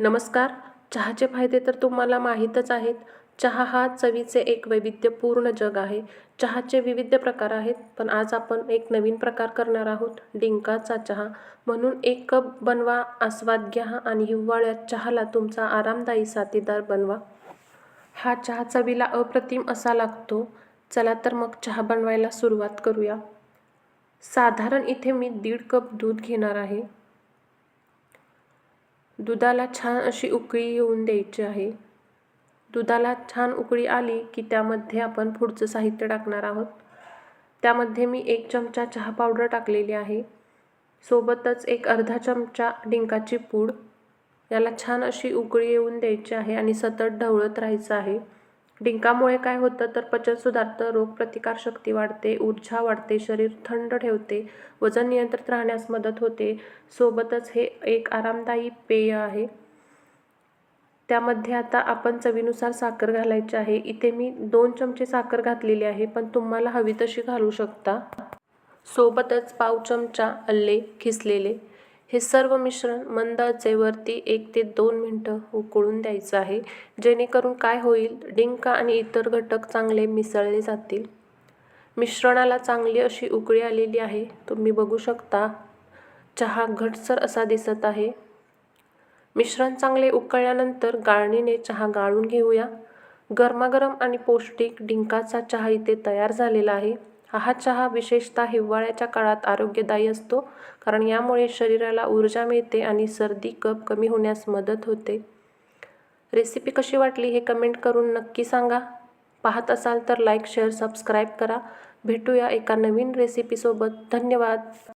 नमस्कार. चहाचे फायदे तर तुम्हाला माहीतच आहेत. चहा हा चवीचे एक वैविध्यपूर्ण जग आहे. चहाचे विविध प्रकार आहेत पण आज आपण एक नवीन प्रकार करणार आहोत. डिंकाचा चहा. म्हणून एक कप बनवा आस्वाद घ्या आणि हिवाळ्यात चहाला तुमचा आरामदायी साथीदार बनवा. हा चहा चवीला अप्रतिम असा लागतो. चला तर मग चहा बनवायला सुरुवात करूया. साधारण इथे मी दीड कप दूध घेणार आहे. दुधाला छान अशी उकळी येऊन द्यायची आहे. दुधाला छान उकळी आली की त्यामध्ये आपण पुढचं साहित्य टाकणार आहोत. त्यामध्ये मी एक चमचा चहा पावडर टाकलेली आहे. सोबतच एक अर्धा चमचा डिंकाची पूड. याला छान अशी उकळी येऊन द्यायची आहे आणि सतत ढवळत राहायचं आहे. डिंकामुळे काय होतं तर पचन सुधारतं रोगप्रतिकारशक्ती वाढते ऊर्जा वाढते शरीर थंड ठेवते वजन नियंत्रित राहण्यास मदत होते. सोबतच हे एक आरामदायी पेय आहे. त्यामध्ये आता आपण चवीनुसार साखर घालायची आहे. इथे मी दोन चमचे साखर घातलेली आहे पण तुम्हाला हवी तशी घालू शकता. सोबतच पाव चमचा अल्ले खिसलेले. हे सर्व मिश्रण मंद आचेवरती एक ते दोन मिनटं उकळून द्यायचं आहे. जेणेकरून काय होईल? डिंक आणि इतर घटक चांगले मिसळले जातील. मिश्रणाला चांगली अशी उकळी आलेली आहे. तुम्ही बघू शकता चहा घटसर असा दिसत आहे. मिश्रण चांगले उकळल्यानंतर गाळणीने चहा गाळून घेऊया. गरमागरम आणि पौष्टिक डिंकाचा चहा इथे तयार झालेला आहे. हा चहा विशेषतः हिवाळ्याच्या काळात आरोग्यदायी असतो कारण यामुळे शरीराला ऊर्जा मिळते आणि सर्दी कप कमी होण्यास मदत होते. रेसिपी कशी वाटली हे कमेंट करून नक्की सांगा. पाहत असाल तर लाईक शेअर सबस्क्राईब करा. भेटूया एका नवीन रेसिपीसोबत. धन्यवाद.